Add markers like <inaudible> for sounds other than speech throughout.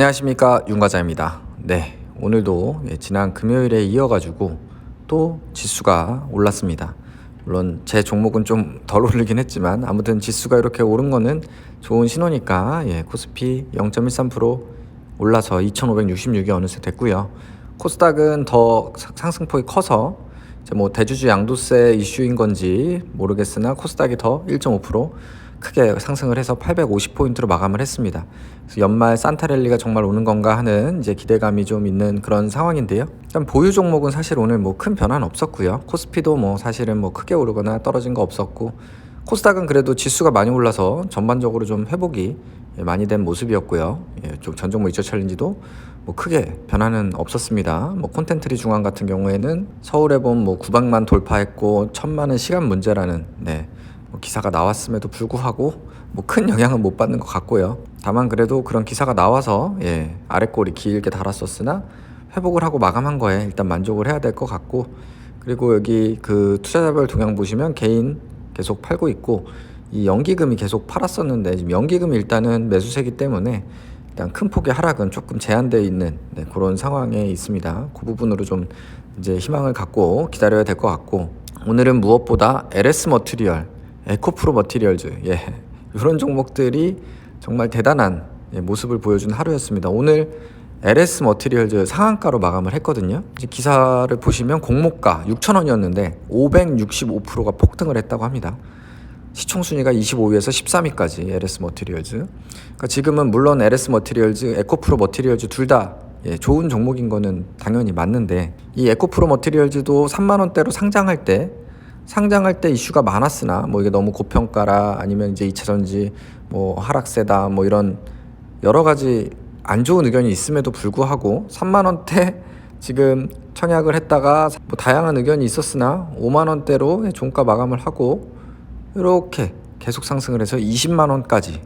안녕하십니까 윤과자입니다. 네 오늘도 예, 지난 금요일에 이어가지고 또 지수가 올랐습니다. 물론 제 종목은 좀 덜 오르긴 했지만 아무튼 지수가 이렇게 오른 거는 좋은 신호니까 예, 코스피 0.13% 올라서 2,566이 어느새 됐고요. 코스닥은 더 사- 상승폭이 커서 뭐 대주주 양도세 이슈인 건지 모르겠으나 코스닥이 더 1.5% 크게 상승을 해서 850포인트로 마감을 했습니다. 연말 산타랠리가 정말 오는 건가 하는 이제 기대감이 좀 있는 그런 상황인데요. 일단 보유 종목은 사실 오늘 뭐 큰 변화는 없었고요. 코스피도 뭐 사실은 뭐 크게 오르거나 떨어진 거 없었고 코스닥은 그래도 지수가 많이 올라서 전반적으로 좀 회복이 예, 많이 된 모습이었고요. 예, 좀 전종목 이처 챌린지도 뭐 크게 변화는 없었습니다. 뭐 콘텐트리 중앙 같은 경우에는 서울에 본뭐 900만 돌파했고 천만은 시간 문제라는 네. 뭐 기사가 나왔음에도 불구하고 뭐 큰 영향은 못 받는 것 같고요. 다만 그래도 그런 기사가 나와서 예, 아랫골이 길게 달았었으나 회복을 하고 마감한 거에 일단 만족을 해야 될 것 같고 그리고 여기 그 투자자별 동향 보시면 개인 계속 팔고 있고 이 연기금이 계속 팔았었는데 지금 연기금이 일단은 매수세기 때문에 일단 큰 폭의 하락은 조금 제한되어 있는 네, 그런 상황에 있습니다. 그 부분으로 좀 이제 희망을 갖고 기다려야 될 것 같고 오늘은 무엇보다 LS 머티리얼, 에코프로 머티리얼즈 예, 이런 종목들이 정말 대단한 예, 모습을 보여준 하루였습니다. 오늘 LS 머티리얼즈 상한가로 마감을 했거든요. 기사를 보시면 공모가 6,000원이었는데 565%가 폭등을 했다고 합니다. 시총 순위가 25위에서 13위까지 LS 머티리얼즈. 그러니까 지금은 물론 LS 머티리얼즈, 에코프로 머티리얼즈 둘다 예, 좋은 종목인 거는 당연히 맞는데 이 에코프로 머티리얼즈도 3만 원대로 상장할 때 상장할 때 이슈가 많았으나 뭐 이게 너무 고평가라 아니면 이제 2차 전지 뭐 하락세다 뭐 이런 여러 가지 안 좋은 의견이 있음에도 불구하고 3만 원대 지금 청약을 했다가 뭐 다양한 의견이 있었으나 5만 원대로 종가 마감을 하고 이렇게 계속 상승을 해서 20만 원까지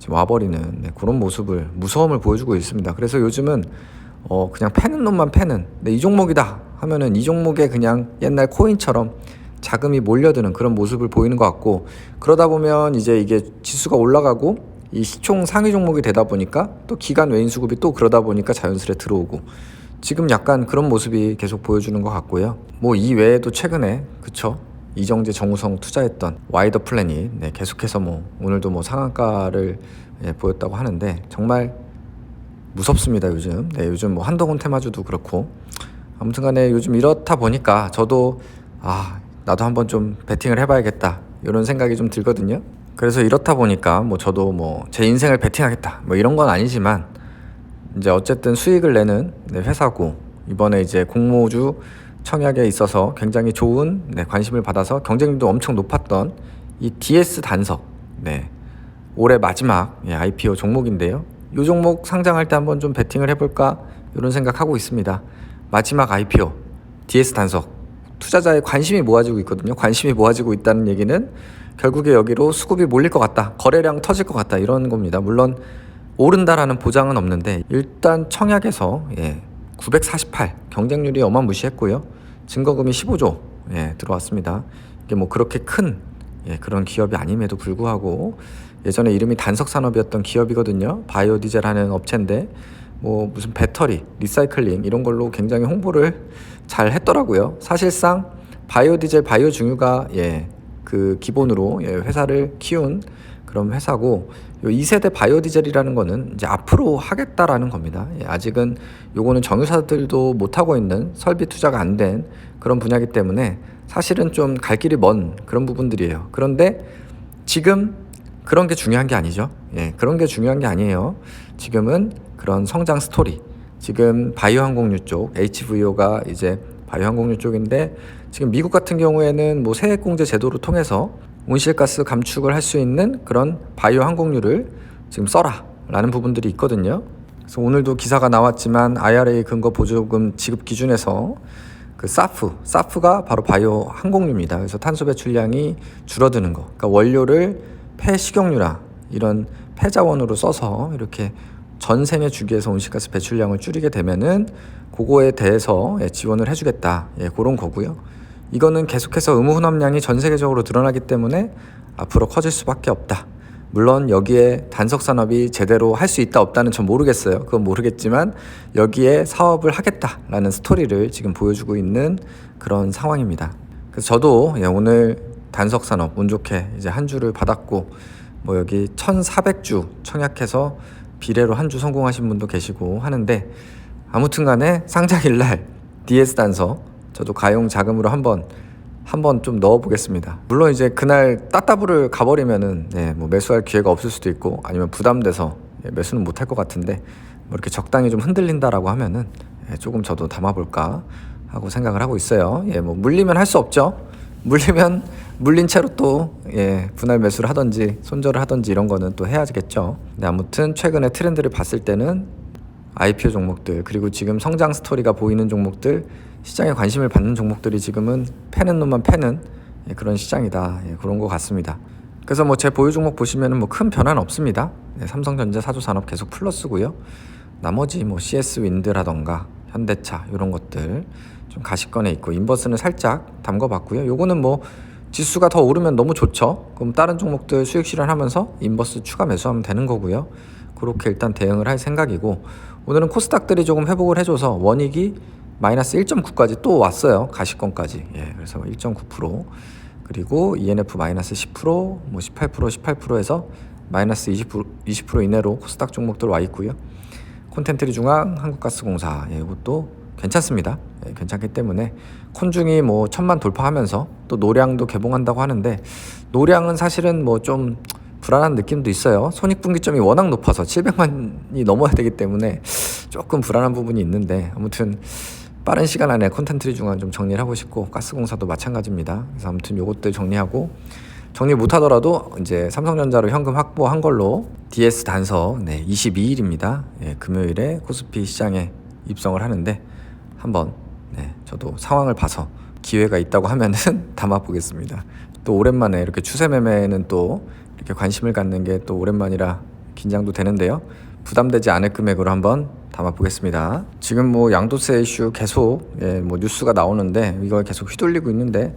지금 와버리는 네, 그런 모습을 무서움을 보여주고 있습니다. 그래서 요즘은 어 그냥 패는 놈만 패는 네, 이 종목이다 하면은 이 종목에 그냥 옛날 코인처럼 자금이 몰려드는 그런 모습을 보이는 것 같고 그러다 보면 이제 이게 지수가 올라가고 이 시총 상위 종목이 되다 보니까 또 기간 외인 수급이 또 그러다 보니까 자연스레 들어오고 지금 약간 그런 모습이 계속 보여주는 것 같고요. 뭐 이 외에도 최근에 그쵸? 이정재 정우성 투자했던 와이더 플래닛 네, 계속해서 뭐 오늘도 뭐 상한가를 예, 보였다고 하는데 정말 무섭습니다 요즘. 네, 요즘 뭐 한동훈 테마주도 그렇고. 아무튼간에 요즘 이렇다 보니까 저도 아 나도 한번 좀 베팅을 해봐야겠다. 이런 생각이 좀 들거든요. 그래서 이렇다 보니까 뭐 저도 뭐 제 인생을 베팅하겠다. 뭐 이런 건 아니지만 이제 어쨌든 수익을 내는 네, 회사고 이번에 이제 공모주 청약에 있어서 굉장히 좋은 네, 관심을 받아서 경쟁률도 엄청 높았던 이 DS 단석. 네, 올해 마지막 예, IPO 종목인데요. 이 종목 상장할 때 한번 좀 베팅을 해볼까 이런 생각하고 있습니다. 마지막 IPO DS 단석 투자자의 관심이 모아지고 있거든요. 관심이 모아지고 있다는 얘기는 결국에 여기로 수급이 몰릴 것 같다, 거래량 터질 것 같다 이런 겁니다. 물론 오른다라는 보장은 없는데 일단 청약에서 예, 948 경쟁률이 어마무시했고요. 증거금이 15조 예, 들어왔습니다. 이게 뭐 그렇게 큰 예, 그런 기업이 아님에도 불구하고 예전에 이름이 단석산업이었던 기업이거든요. 바이오 디젤 하는 업체인데 뭐 무슨 배터리, 리사이클링 이런 걸로 굉장히 홍보를 잘 했더라고요. 사실상 바이오 디젤, 바이오 중유가 예, 그 기본으로 예, 회사를 키운 그런 회사고 요 2세대 바이오 디젤이라는 거는 이제 앞으로 하겠다라는 겁니다. 예, 아직은 요거는 정유사들도 못 하고 있는 설비 투자가 안 된 그런 분야이기 때문에 사실은 좀 갈 길이 먼 그런 부분들이에요. 그런데 지금 그런 게 중요한 게 아니죠. 예, 그런 게 중요한 게 아니에요. 지금은 그런 성장 스토리. 지금 바이오 항공유 쪽 HVO가 이제 바이오 항공유 쪽인데 지금 미국 같은 경우에는 뭐 세액공제 제도를 통해서 온실가스 감축을 할 수 있는 그런 바이오 항공유를 지금 써라 라는 부분들이 있거든요. 그래서 오늘도 기사가 나왔지만 IRA 근거 보조금 지급 기준에서 그 사프, 사프가 바로 바이오 항공유입니다. 그래서 탄소 배출량이 줄어드는 거. 그러니까 원료를 폐식용유나 이런 폐자원으로 써서 이렇게 전생의 주기에서 온실가스 배출량을 줄이게 되면은 그거에 대해서 예, 지원을 해주겠다. 예, 그런 거고요. 이거는 계속해서 의무 혼합량이 전 세계적으로 드러나기 때문에 앞으로 커질 수밖에 없다. 물론 여기에 단석 산업이 제대로 할 수 있다 없다는 전 모르겠어요. 그건 모르겠지만 여기에 사업을 하겠다라는 스토리를 지금 보여주고 있는 그런 상황입니다. 그래서 저도 예, 오늘 단석 산업 운 좋게 이제 한 주를 받았고 뭐 여기 1,400주 청약해서 비례로 한 주 성공하신 분도 계시고 하는데 아무튼 간에 상장일 날 DS 단서 저도 가용 자금으로 한번 한번 좀 넣어 보겠습니다. 물론 이제 그날 따따블을 가버리면은 네, 뭐 매수할 기회가 없을 수도 있고 아니면 부담돼서 예, 매수는 못할 것 같은데 뭐 이렇게 적당히 좀 흔들린다라고 하면은 예, 조금 저도 담아볼까 하고 생각을 하고 있어요. 예, 뭐 물리면 할 수 없죠. 물리면 물린 채로 또 예, 분할 매수를 하든지 손절을 하든지 이런 거는 또 해야겠죠. 근데 아무튼 최근에 트렌드를 봤을 때는 IPO 종목들 그리고 지금 성장 스토리가 보이는 종목들 시장에 관심을 받는 종목들이 지금은 패는 놈만 패는 예, 그런 시장이다 예, 그런 것 같습니다. 그래서 뭐 제 보유 종목 보시면은 뭐 큰 변화는 없습니다. 네, 삼성전자, 사조산업 계속 플러스고요. 나머지 뭐 CS 윈드라던가 현대차 이런 것들 좀 가시권에 있고 인버스는 살짝 담궈봤고요. 요거는 뭐 지수가 더 오르면 너무 좋죠. 그럼 다른 종목들 수익 실현하면서 인버스 추가 매수하면 되는 거고요. 그렇게 일단 대응을 할 생각이고 오늘은 코스닥들이 조금 회복을 해줘서 원익이 마이너스 1.9까지 또 왔어요. 가시권까지. 예, 그래서 1.9% 그리고 ENF 마이너스 10%, 뭐 18%, 18%에서 마이너스 20%, 20% 이내로 코스닥 종목들 와 있고요. 콘텐트리 중앙, 한국가스공사 예, 이것도 괜찮습니다. 예, 괜찮기 때문에 콘중이 뭐 천만 돌파하면서 또 노량도 개봉한다고 하는데 노량은 사실은 뭐 좀 불안한 느낌도 있어요. 손익분기점이 워낙 높아서 700만이 넘어야 되기 때문에 조금 불안한 부분이 있는데 아무튼 빠른 시간 안에 콘텐츠리 중앙 좀 정리를 하고 싶고 가스공사도 마찬가지입니다. 그래서 아무튼 요것들 정리하고 정리 못하더라도 이제 삼성전자로 현금 확보한 걸로 DS 단서 네, 22일입니다. 예, 금요일에 코스피 시장에 입성을 하는데 한번 네, 저도 상황을 봐서 기회가 있다고 하면은 <laughs> 담아 보겠습니다. 또 오랜만에 이렇게 추세 매매는 또 이렇게 관심을 갖는 게 또 오랜만이라 긴장도 되는데요. 부담되지 않을 금액으로 한번 담아 보겠습니다. 지금 뭐 양도세 이슈 계속 예, 뭐 뉴스가 나오는데 이걸 계속 휘둘리고 있는데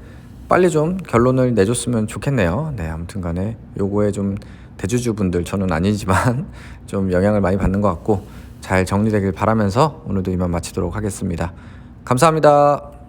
빨리 좀 결론을 내줬으면 좋겠네요. 네, 아무튼간에 요거에 좀 대주주분들 저는 아니지만 <laughs> 좀 영향을 많이 받는 것 같고 잘 정리되길 바라면서 오늘도 이만 마치도록 하겠습니다. 감사합니다.